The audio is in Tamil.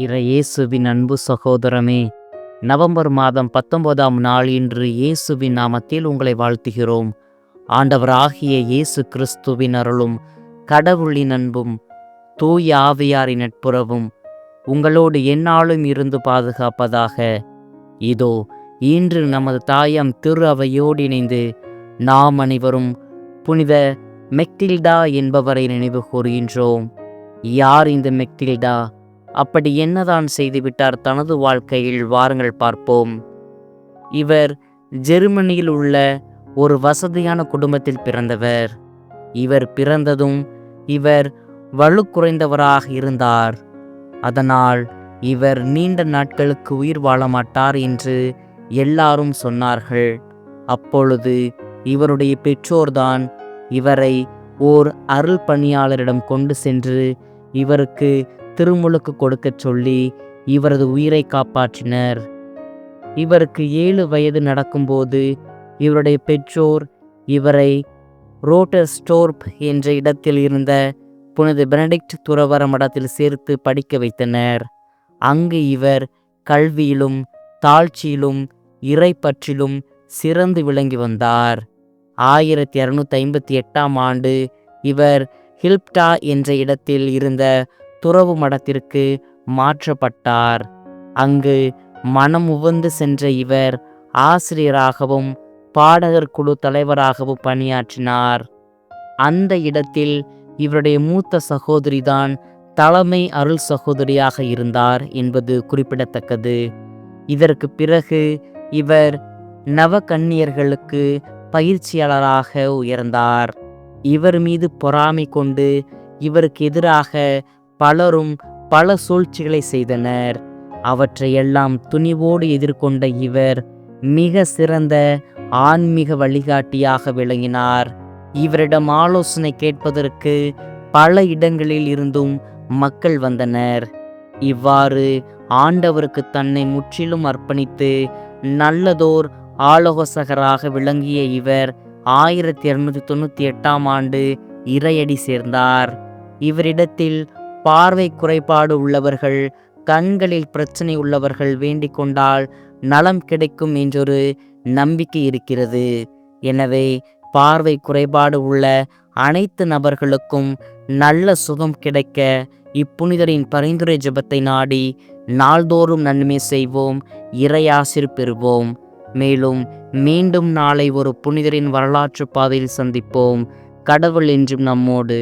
இறையேசுவின் அன்பு சகோதரமே நவம்பர் மாதம் பத்தொன்பதாம் நாள் இன்று இயேசுவின் நாமத்தில் உங்களை வாழ்த்துகிறோம். ஆண்டவராகிய இயேசு கிறிஸ்துவின் அருளும் கடவுளின் அன்பும் தூய ஆவியாரின் நட்புறவும் உங்களோடு எந்நாளும் இருந்து பாதுகாப்பதாக. இதோ இன்று நமது தாயாம் திரு அவையோடு இணைந்து நாம் அனைவரும் புனித மெக்டில்டா என்பவரை நினைவு கூறுகின்றோம். யார் இந்த மெக்டில்டா? அப்படி என்னதான் செய்துவிட்டார் தனது வாழ்க்கையில்? வாருங்கள் பார்ப்போம். இவர் ஜெர்மனியில் உள்ள ஒரு வசதியான குடும்பத்தில் பிறந்தவர். இவர் பிறந்ததும் இவர் வலு குறைந்தவராக இருந்தார். அதனால் இவர் நீண்ட நாட்களுக்கு உயிர் வாழ மாட்டார் என்று எல்லாரும் சொன்னார்கள். அப்பொழுது இவருடைய பெற்றோர்தான் இவரை ஓர் அருள் பணியாளரிடம் கொண்டு சென்று இவருக்கு திருமுழுக்கு கொடுக்கச் சொல்லி இவரது உயிரை காப்பாற்றினர். இவருக்கு ஏழு வயது நடக்கும்போது இவருடைய பெற்றோர் இவரை ரோட்டர்ஸ்டோர்ப் என்ற இடத்தில் இருந்த புனித பெனடிக்ட் துறவர மடத்தில் சேர்த்து படிக்க வைத்தனர். அங்கு இவர் கல்வியிலும் தாழ்ச்சியிலும் இறைப்பற்றிலும் சிறந்து விளங்கி வந்தார். ஆயிரத்தி இரநூத்தி ஐம்பத்தி எட்டாம் ஆண்டு இவர் ஹில்ப்டா என்ற இடத்தில் இருந்த துறவு மடத்திற்கு மாற்றப்பட்டார். அங்கு மனம் உவந்து சென்ற இவர் ஆசிரியராகவும் பாடகர் குழு தலைவராகவும் பணியாற்றினார். அந்த இடத்தில் இவருடைய மூத்த சகோதரிதான் தலைமை அருள் சகோதரியாக இருந்தார் என்பது குறிப்பிடத்தக்கது. இதற்கு பிறகு இவர் நவகன்னியர்களுக்கு பயிற்சியாளராக உயர்ந்தார். இவர் மீது பொறாமை கொண்டு இவருக்கு எதிராக பலரும் பல சூழ்ச்சிகளை செய்தனர். அவற்றையெல்லாம் துணிவோடு எதிர்கொண்ட இவர் மிக சிறந்த ஆன்மீக வழிகாட்டியாக விளங்கினார். இவரிடம் ஆலோசனை கேட்பதற்கு பல இடங்களில் இருந்தும் மக்கள் வந்தனர். இவ்வாறு ஆண்டவருக்கு தன்னை முற்றிலும் அர்ப்பணித்து நல்லதோர் ஆலோசகராக விளங்கிய இவர் ஆயிரத்தி இருநூத்தி தொண்ணூற்றி எட்டாம் ஆண்டு இறையடி சேர்ந்தார். இவரிடத்தில் பார்வை குறைபாடு உள்ளவர்கள் கண்களில் பிரச்சனை உள்ளவர்கள் வேண்டிக் கொண்டால் நலம் கிடைக்கும் என்றொரு நம்பிக்கை இருக்கிறது. எனவே பார்வை குறைபாடு உள்ள அனைத்து நபர்களுக்கும் நல்ல சுகம் கிடைக்க இப்புனிதரின் பரிந்துரை ஜெபத்தை நாடி நாள்தோறும் நன்மை செய்வோம் இறையாசிர் பெறுவோம். மேலும் மீண்டும் நாளை ஒரு புனிதரின் வரலாற்று பாதையில் சந்திப்போம். கடவுள் என்றும் நம்மோடு.